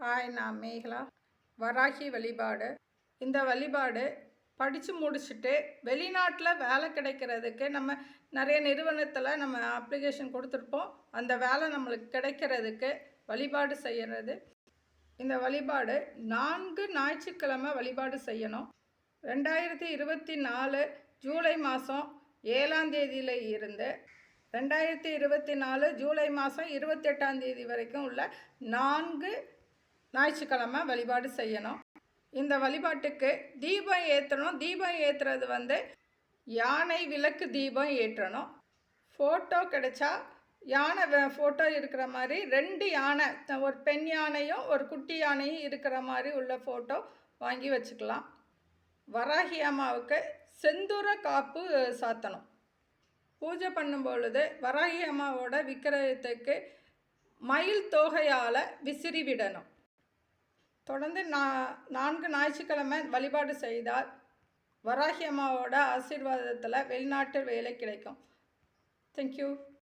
Hi நான் மேகலா. வராகி வழிபாடு. இந்த வழிபாடு படித்து முடிச்சுட்டு வெளிநாட்டில் வேலை கிடைக்கிறதுக்கு நம்ம நிறைய நிறுவனத்தில் நம்ம அப்ளிகேஷன் கொடுத்துருப்போம். அந்த வேலை நம்மளுக்கு கிடைக்கிறதுக்கு வழிபாடு செய்கிறது இந்த வழிபாடு நான்கு ஞாயிற்றுக்கிழமை வழிபாடு செய்யணும். ரெண்டாயிரத்தி இருபத்தி நாலு ஜூலை மாதம் ஏழாம் தேதியில் இருந்து ரெண்டாயிரத்தி இருபத்தி நாலு ஜூலை மாதம் இருபத்தெட்டாம் தேதி வரைக்கும் உள்ள நான்கு ஞாயிற்றுக்கிழமை வழிபாடு செய்யணும். இந்த வழிபாட்டுக்கு தீபம் ஏற்றணும் தீபம் ஏற்றுறது வந்து யானை விளக்கு தீபம் ஏற்றணும். ஃபோட்டோ கிடைச்சா யானை ஃபோட்டோ இருக்கிற மாதிரி ரெண்டு யானை ஒரு பெண் யானையும் ஒரு குட்டி யானையும் இருக்கிற மாதிரி உள்ள ஃபோட்டோ வாங்கி வச்சுக்கலாம். வராகி அம்மாவுக்கு செந்தூர காப்பு சாத்தணும். பூஜை பண்ணும் பொழுது வராகி அம்மாவோட விக்கிரகத்துக்கு மயில் தோகையால் விசிறி விடணும். தொடர்ந்து நா நான்கு ஞாயிற்றுக்கிழமை வழிபாடு செய்தால் வராகி அம்மாவோட ஆசீர்வாதத்தில் வெளிநாட்டு வேலை கிடைக்கும். தேங்க்யூ